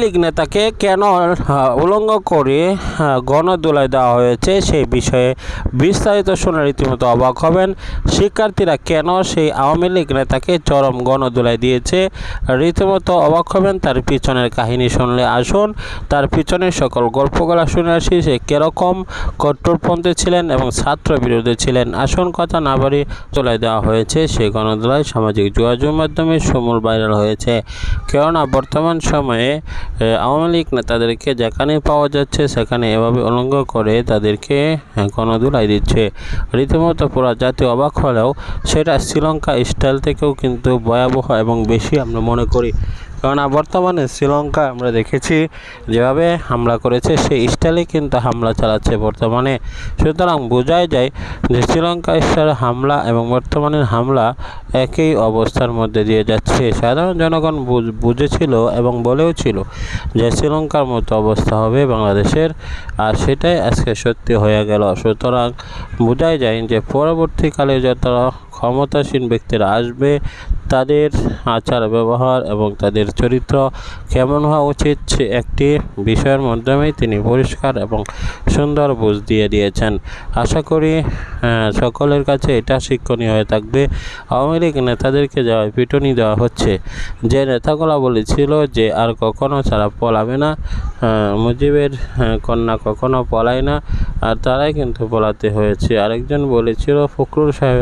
লীগ নেতাকে কেন উলঙ্গ করে গণদোলায় দেওয়া হয়েছে সেই বিষয়ে বিস্তারিত শুনে রীতিমতো অবাক হবেন। শিক্ষার্থীরা কেন সেই আওয়ামী লীগ নেতাকে চরম গণদোলায় দিয়েছে? রীতিমতো অবাক হবেন তার পিছনের কাহিনী শুনলে আসুন। তার পিছনের সকল গল্পগুলো শুনে আসি, সে কীরকম কট্টরপন্থী ছিলেন এবং ছাত্র বিরোধী ছিলেন। আসুন কথা না বাড়ি তোলায় দেওয়া হয়েছে সেই গণদোলায় সামাজিক যোগাযোগ মাধ্যমে সমূল ভাইরাল হয়েছে। কেননা বর্তমান সময়ে আওয়ামী লীগ নেতাদেরকে যেখানে পাওয়া যাচ্ছে, সেখানে এভাবে উলঙ্গ করে তাদেরকে কোনো গণদোলাই দিচ্ছে। রীতিমতো পুরা জাতি অবাক হলেও সেটা শ্রীলঙ্কা স্টাইল থেকেও কিন্তু ভয়াবহ এবং বেশি আমরা মনে করি। কেননা বর্তমানে শ্রীলঙ্কা আমরা দেখেছি যেভাবে হামলা করেছে, সেই স্টাইলে কিন্তু হামলা চালাচ্ছে বর্তমানে। সুতরাং বোঝাই যায় যে শ্রীলঙ্কা স্টাইল হামলা এবং বর্তমানের হামলা একই অবস্থার মধ্যে দিয়ে যাচ্ছে। সাধারণ জনগণ বুঝ- বুঝেছিল এবং বলেও ছিল যে শ্রীলঙ্কার মতো অবস্থা হবে বাংলাদেশের, আর সেটাই আজকে সত্যি হয়ে গেল। সুতরাং বোঝাই যায় যে পরবর্তীকালে যত ক্ষমতাসীন ব্যক্তিরা আসবে তাদের আচার ব্যবহার এবং তাদের চরিত্র কেমন হওয়া উচিত সে একটি বিষয়ের মাধ্যমেই তিনি পরিষ্কার এবং সুন্দর বুঝ দিয়ে দিয়েছেন। আশা করি সকলের কাছে এটা শিক্ষণীয় হয়ে থাকবে। আওয়ামী লীগ নেতাদেরকে যা পিটুনি দেওয়া হচ্ছে। যে নেতাগুলো বলেছিল যে আর কখনো তারা পলাবে না মুজিবের কন্যা কখনো পলায় না, আর তারাই কিন্তু পলাতে হয়েছে। আরেকজন বলেছিল, ফখরুল সাহেব